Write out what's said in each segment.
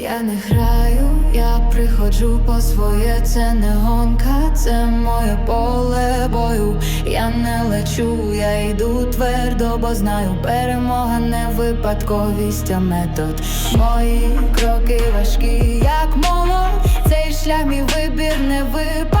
Я не граю, я приходжу по своє, це не гонка, це моє поле бою. Я не лечу, я йду твердо, бо знаю, перемога не випадковість, а метод. Мої кроки важкі, як молот. Цей шлях мій вибір не випадок.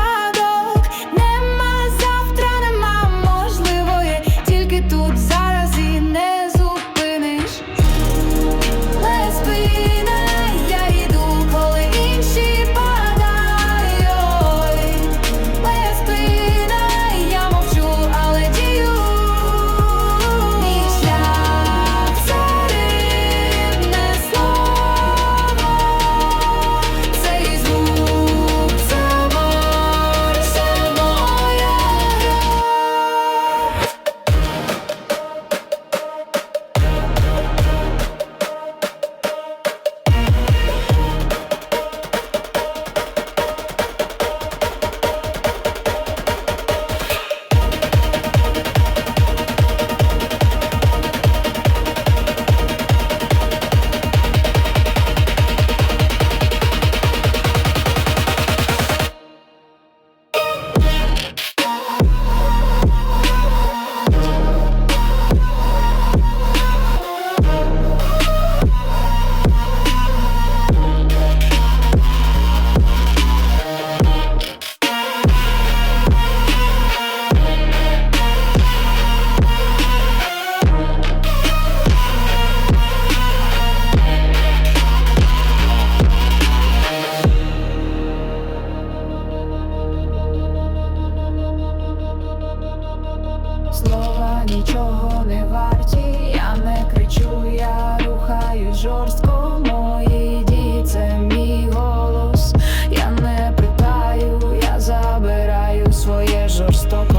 Нічого не варті, я не кричу, я рухаюсь жорстко. Мої дії це мій голос. Я не питаю, я забираю своє жорстоко.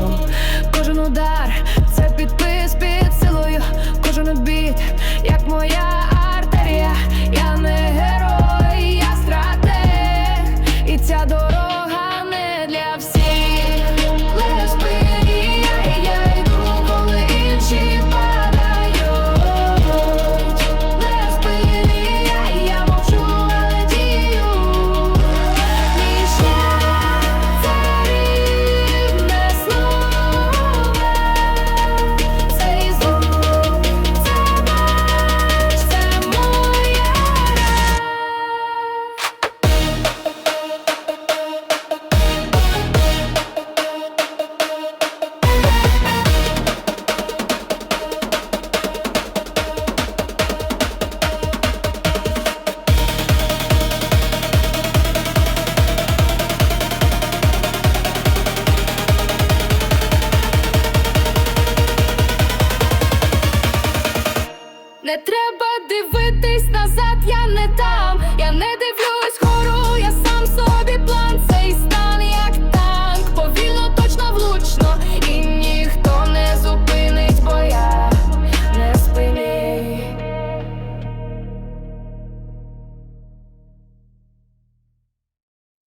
Не треба дивитись назад, я